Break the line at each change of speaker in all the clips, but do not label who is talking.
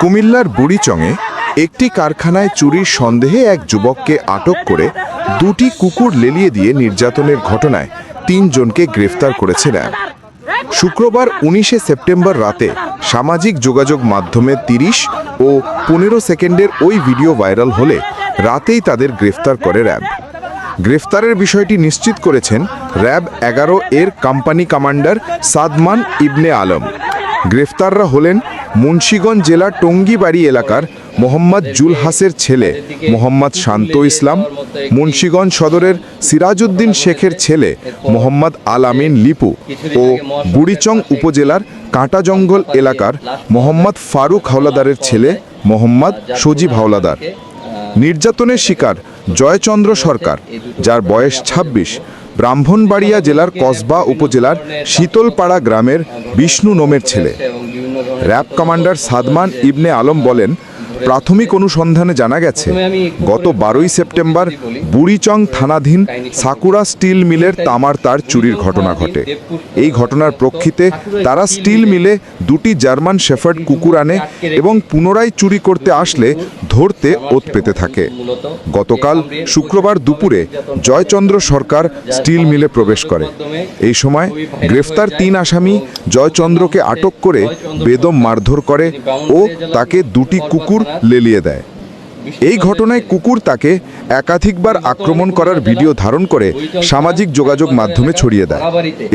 কুমিল্লার বুড়িচংয়ে একটি কারখানায় চুরির সন্দেহে এক যুবককে আটক করে দুটি কুকুর লেলিয়ে দিয়ে নির্যাতনের ঘটনায় তিনজনকে গ্রেফতার করেছে র্যাব শুক্রবার উনিশে সেপ্টেম্বর রাতে সামাজিক যোগাযোগ মাধ্যমে তিরিশ ও পনেরো সেকেন্ডের ওই ভিডিও ভাইরাল হলে রাতেই তাদের গ্রেফতার করে র্যাব। গ্রেফতারের বিষয়টি নিশ্চিত করেছেন র্যাব এগারো এর কোম্পানি কমান্ডার সাদমান ইবনে আলম। গ্রেফতাররা হলেন মুন্সীগঞ্জ জেলার টঙ্গিবাড়ি এলাকার মোহাম্মদ জুলহাসের ছেলে মোহাম্মদ শান্ত ইসলাম, মুন্সীগঞ্জ সদরের সিরাজউদ্দিন শেখের ছেলে মোহাম্মদ আল আমিন লিপু ও বুড়িচং উপজেলার কাঁটা জঙ্গল এলাকার মোহাম্মদ ফারুক হাওলাদারের ছেলে মোহাম্মদ সজীব হাওলাদার। নির্যাতনের শিকার জয়চন্দ্র সরকার, যার বয়স ২৬ ব্রাহ্মণবাড়িয়া জেলার কসবা উপজেলার শীতলপাড়া গ্রামের বিষ্ণু নোমের ছেলে। র্যাব কমান্ডার সাদমান ইবনে আলম বলেন প্রাথমিক অনুসন্ধানে জানা গেছে গত বারোই সেপ্টেম্বর বুড়িচং থানাধীন সাকুরা স্টিল মিলের তামার তার চুরির ঘটনা ঘটে। এই ঘটনার প্রক্ষিতে তারা স্টিল মিলে দুটি জার্মান শেফার্ড কুকুর আনে এবং পুনরায় চুরি করতে আসলে ধরতে ওত পেতে থাকে। গতকাল শুক্রবার দুপুরে জয়চন্দ্র সরকার স্টিল মিলে প্রবেশ করে। এই সময় গ্রেফতার তিন আসামি জয়চন্দ্রকে আটক করে বেদম মারধর করে ও তাকে দুটি কুকুর লেলিয়ে দেয়। এই ঘটনায় কুকুর তাকে একাধিকবার আক্রমণ করার ভিডিও ধারণ করে সামাজিক যোগাযোগ মাধ্যমে ছড়িয়ে দেয়।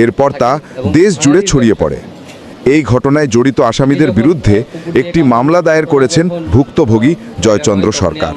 এরপর তা দেশ জুড়ে ছড়িয়ে পড়ে। এই ঘটনায় জড়িত আসামিদের বিরুদ্ধে একটি মামলা দায়ের করেছেন ভুক্তভোগী জয়চন্দ্র সরকার।